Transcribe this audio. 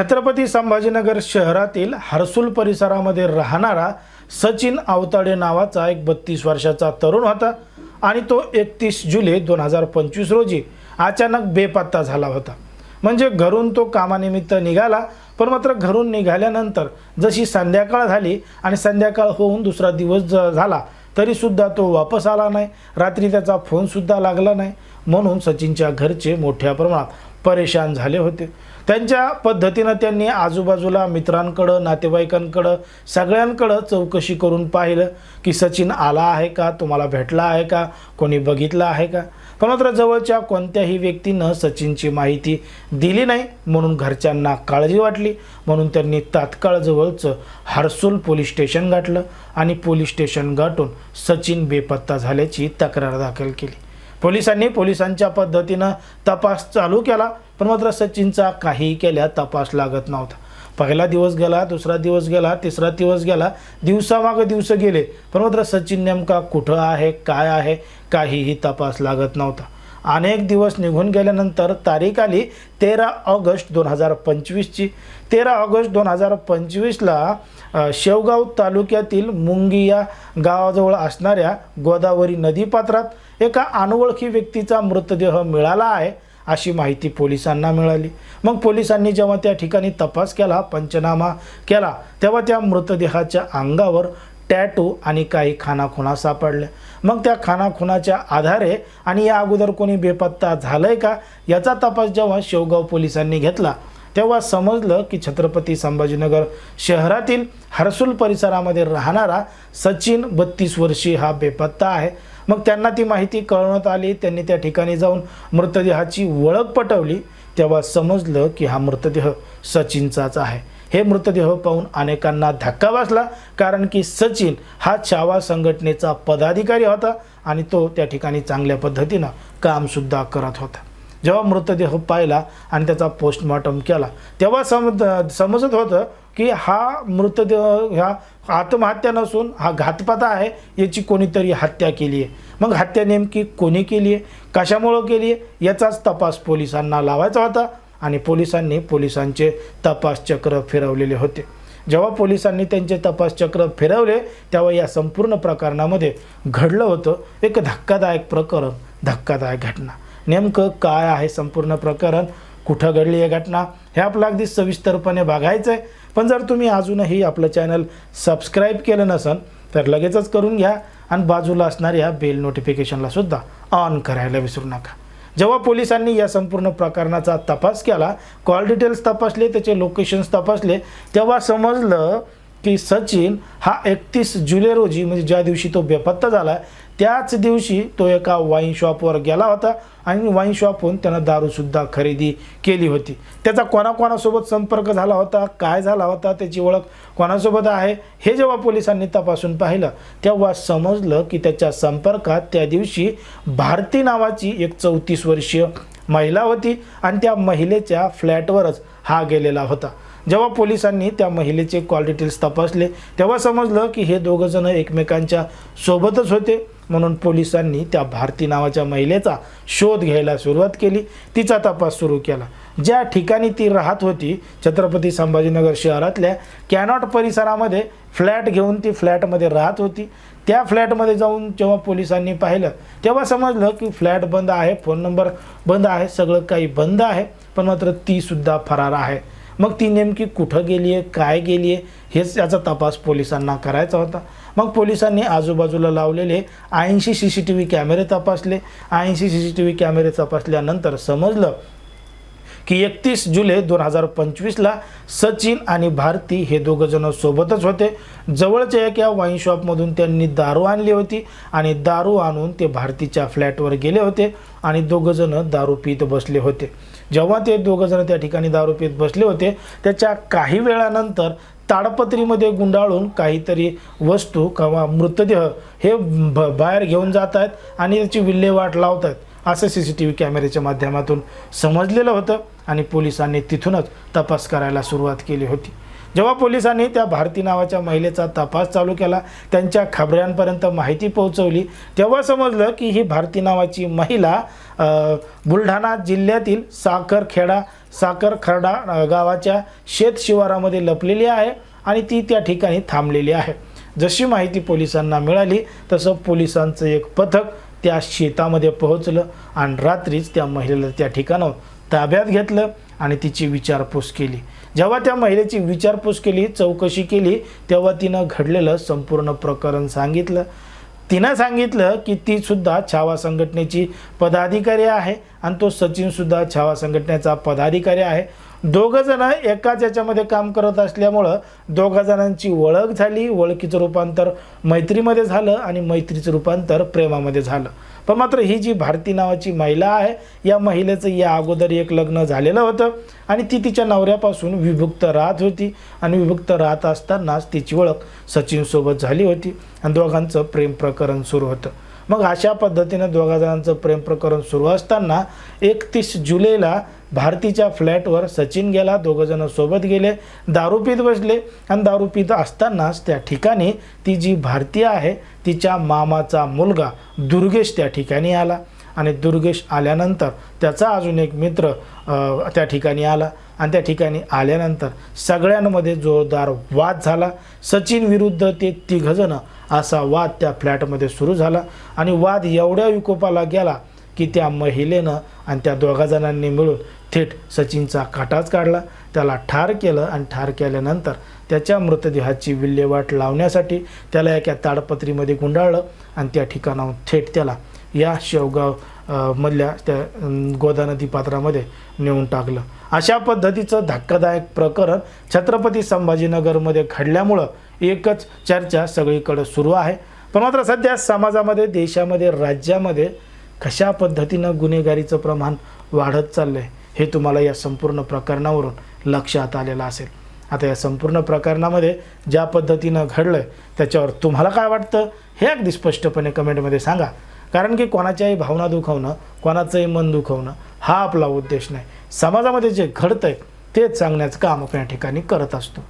छत्रपती संभाजीनगर शहरातील हर्सुल परिसरामध्ये राहणारा सचिन आवताडे नावाचा एक बत्तीस वर्षाचा तरुण होता आणि तो एकतीस जुलै दोन हजार पंचवीस रोजी अचानक बेपत्ता झाला होता. म्हणजे घरून तो कामानिमित्त निघाला पण मात्र घरून निघाल्यानंतर जशी संध्याकाळ झाली आणि संध्याकाळ होऊन दुसरा दिवस ज- झाला तरीसुद्धा तो वापस आला नाही. रात्री त्याचा फोनसुद्धा लागला नाही. म्हणून सचिनच्या घरचे मोठ्या प्रमाणात परेशान झाले होते. त्यांच्या पद्धतीनं त्यांनी आजूबाजूला मित्रांकडं नातेवाईकांकडं सगळ्यांकडं चौकशी करून पाहिलं की सचिन आला आहे का तुम्हाला भेटला आहे का कोणी बघितलं आहे का? पण मात्र जवळच्या कोणत्याही व्यक्तीनं सचिनची माहिती दिली नाही म्हणून घरच्यांना काळजी वाटली. म्हणून त्यांनी तात्काळ जवळचं हर्सुल पोलीस स्टेशन गाठलं आणि पोलीस स्टेशन गाठून सचिन बेपत्ता झाल्याची तक्रार दाखल केली. पोलिसांनी पोलिसांच्या पद्धतीनं तपास चालू केला पण मात्र सचिनचा काहीही केल्या तपास लागत नव्हता. पहिला दिवस गेला दुसरा दिवस गेला तिसरा दिवस गेला दिवसामागं दिवस गेले पण मात्र सचिन नेमका कुठं आहे काय आहे काहीही तपास लागत नव्हता. अनेक दिवस निघून गेल्यानंतर तारीख आली तेरा ऑगस्ट दोन हजार पंचवीसची. तेरा ऑगस्ट दोन हजार पंचवीसला शेवगाव तालुक्यातील मुंगी या गावाजवळ असणाऱ्या गोदावरी नदीपात्रात एका अनोळखी व्यक्तीचा मृतदेह मिळाला आहे अशी माहिती पोलिसांना मिळाली. मग पोलिसांनी जेव्हा त्या ठिकाणी तपास केला पंचनामा केला तेव्हा त्या मृतदेहाच्या अंगावर टॅटू आणि काही खानाखुणा सापडल्या. मग त्या खानाखुणाच्या आधारे आणि या अगोदर कोणी बेपत्ता झालंय का याचा तपास जेव्हा शेवगाव पोलिसांनी घेतला तेव्हा समजलं की छत्रपती संभाजीनगर शहरातील हर्सुल परिसरामध्ये राहणारा सचिन बत्तीस वर्षीय हा बेपत्ता आहे. मग त्यांना ती माहिती कळवण्यात आली. त्यांनी त्या ठिकाणी जाऊन मृतदेहाची ओळख पटवली. तेव्हा समजलं की हा मृतदेह सचिनचाच आहे. हे मृतदेह पाहून अनेकांना धक्का बसला कारण की सचिन हा छावा संघटनेचा पदाधिकारी होता आणि तो त्या ठिकाणी चांगल्या पद्धतीनं कामसुद्धा करत होता. जेव्हा मृतदेह पाहिला आणि त्याचा पोस्टमॉर्टम केला तेव्हा समज समजत होतं की हा मृतदेह ह्या आत्महत्या नसून हा घातपात आहे याची कोणीतरी हत्या केली आहे मग हत्या नेमकी कोणी केली आहे कशामुळं केली आहे याचाच तपास पोलिसांना लावायचा होता आणि पोलिसांनी पोलिसांचे तपास चक्र फिरवलेले होते. जेव्हा पोलिसांनी त्यांचे तपासचक्र फिरवले तेव्हा या संपूर्ण प्रकरणामध्ये घडलं होतं एक धक्कादायक प्रकरण धक्कादायक घटना. नेमकं काय आहे संपूर्ण प्रकरण? कुठं घडली आहे घटना? हे आपलं अगदी सविस्तरपणे बघायचं आहे पण जर तुम्ही अजूनही आपलं चॅनल सबस्क्राईब केलं नसन तर लगेचच करून घ्या आणि बाजूला असणाऱ्या बेल नोटिफिकेशनला सुद्धा ऑन करायला विसरू नका. जेव्हा पोलिसांनी या संपूर्ण प्रकरणाचा तपास केला कॉल डिटेल्स तपासले त्याचे लोकेशन्स तपासले तेव्हा समजलं की सचिन हा एकतीस जुलै रोजी म्हणजे ज्या दिवशी तो बेपत्ता झाला त्याच दिवशी तो एका वाईन शॉपवर गेला होता आणि वाईन शॉपहून त्यानं दारूसुद्धा खरेदी केली होती. त्याचा कोणाकोणासोबत संपर्क झाला होता काय झाला होता त्याची ओळख कोणासोबत आहे हे जेव्हा पोलिसांनी तपासून पाहिलं तेव्हा समजलं की त्याच्या संपर्कात त्या दिवशी भारती नावाची एक चौतीस वर्षीय महिला होती आणि त्या महिलेच्या फ्लॅटवरच हा गेलेला होता. जेव्हा पोलिसांनी त्या महिलेचे कॉल डिटेल्स तपासले तेव्हा समजलं की हे दोघंजणं एकमेकांच्या सोबतच होते. म्हणून पोलिसांनी त्या भारती नावाच्या महिलेचा शोध घ्यायला सुरुवात केली. तिचा तपास सुरू केला. ज्या ठिकाणी ती राहत होती छत्रपती संभाजीनगर शहरातल्या कॅनॉट परिसरामध्ये फ्लॅट घेऊन ती फ्लॅटमध्ये राहत होती. त्या फ्लॅटमध्ये जाऊन जेव्हा पोलिसांनी पाहिलं तेव्हा समजलं की फ्लॅट बंद आहे फोन नंबर बंद आहे सगळं काही बंद आहे. पण मात्र ती सुद्धा फरार आहे. मग ती नेमकी कुठं गेली आहे काय गेली आहे हेच याचा तपास पोलिसांना करायचा होता. मग पोलिसांनी आजूबाजूला लावलेले ऐंशी सी सी टी व्ही कॅमेरे तपासले. ऐंशी सी सी टी व्ही कॅमेरे तपासल्यानंतर समजलं की एकतीस जुलै दोन हजार पंचवीसला सचिन आणि भारती हे दोघंजणं सोबतच होते. जवळच्या एका वाईन शॉपमधून त्यांनी दारू आणली होती आणि दारू आणून ते भारतीच्या फ्लॅटवर गेले होते आणि दोघंजणं दारू पीत बसले होते. जेव्हा ते दोघंजणं त्या ठिकाणी दारू पीत बसले होते त्याच्या काही वेळानंतर ताडपत्रीमध्ये गुंडाळून काहीतरी वस्तू किंवा मृतदेह हे ब बाहेर घेऊन जात आहेत आणि त्याची विल्हेवाट लावत आहेत असं सी सी टी व्ही कॅमेऱ्याच्या माध्यमातून समजलेलं होतं आणि पोलिसांनी तिथूनच तपास करायला सुरुवात केली होती. जेव्हा पोलिसांनी त्या भारती नावाच्या महिलेचा तपास चालू केला त्यांच्या खबऱ्यांपर्यंत माहिती पोहोचवली तेव्हा समजलं की ही भारती नावाची महिला बुलढाणा जिल्ह्यातील साखरखेडा साखर खरडा गावाच्या शेत शिवारामध्ये लपलेली आहे आणि ती त्या ठिकाणी थांबलेली आहे. जशी माहिती पोलिसांना मिळाली तसं पोलिसांचं एक पथक त्या शेतामध्ये पोहोचलं आणि रात्रीच त्या महिलेला त्या ठिकाणावर ताब्यात घेतलं. आणि तिची विचारपूस केली. जेव्हा त्या महिलेची विचारपूस केली चौकशी केली तेव्हा तिनं घडलेलं संपूर्ण प्रकरण सांगितलं. तिनं सांगितलं की ती सुद्धा छावा संघटनेची पदाधिकारी आहे आणि तो सचिनसुद्धा छावा संघटनेचा पदाधिकारी आहे. दोघंजणं एकाच याच्यामध्ये काम करत असल्यामुळं दोघा जणांची ओळख झाली. ओळखीचं रूपांतर मैत्रीमध्ये झालं आणि मैत्रीचं रूपांतर प्रेमामध्ये झालं. पण मात्र ही जी भारती नावाची महिला आहे या महिलेचं या अगोदर एक लग्न झालेलं होतं आणि ती तिच्या नवऱ्यापासून विभक्त राहत होती आणि विभुक्त राहत असतानाच तिची ओळख सचिनसोबत झाली होती आणि दोघांचं प्रेम प्रकरण सुरू होतं. मग अशा पद्धतीनं दोघा जणांचं प्रेम प्रकरण सुरू असताना एकतीस जुलैला भारतीच्या फ्लॅटवर सचिन गेला दोघं जण सोबत गेले दारू पीत बसले आणि दारू पीत असतानाच त्या ठिकाणी ती जी भारतीय आहे तिच्या मामाचा मुलगा दुर्गेश त्या ठिकाणी आला आणि दुर्गेश आल्यानंतर त्याचा अजून एक मित्र त्या ठिकाणी आला आणि त्या ठिकाणी आल्यानंतर सगळ्यांमध्ये जोरदार वाद झाला. सचिन विरुद्ध ते तिघजणं असा वाद त्या फ्लॅटमध्ये सुरू झाला आणि वाद एवढ्या विकोपाला गेला की त्या महिलेनं आणि त्या दोघा जणांनी मिळून थेट सचिनचा काटाच काढला. त्याला ठार केलं आणि ठार केल्यानंतर त्याच्या मृतदेहाची विल्हेवाट लावण्यासाठी त्याला एका ताडपत्रीमध्ये गुंडाळलं आणि त्या ठिकाणाहून थेट त्याला या शेवगाव मधल्या त्या गोदा नदी पात्रामध्ये नेऊन टाकलं. अशा पद्धतीचं धक्कादायक प्रकरण छत्रपती संभाजीनगरमध्ये घडल्यामुळं एकच चर्चा सगळीकडं सुरू आहे. पण मात्र सध्या समाजामध्ये देशामध्ये राज्यामध्ये कशा पद्धतीनं गुन्हेगारीचं प्रमाण वाढत चाललं आहे हे तुम्हाला या संपूर्ण प्रकरणावरून लक्षात आलेलं असेल. आता या संपूर्ण प्रकरणामध्ये ज्या पद्धतीनं घडलं आहे त्याच्यावर तुम्हाला काय वाटतं हे अगदी स्पष्टपणे कमेंटमध्ये सांगा. कारण की कोणाच्याही भावना दुखवणं कोणाचंही मन दुखवणं हा आपला उद्देश नाही. समाजामध्ये जे घडतंय तेच सांगण्याचं काम आपण या ठिकाणी करत असतो.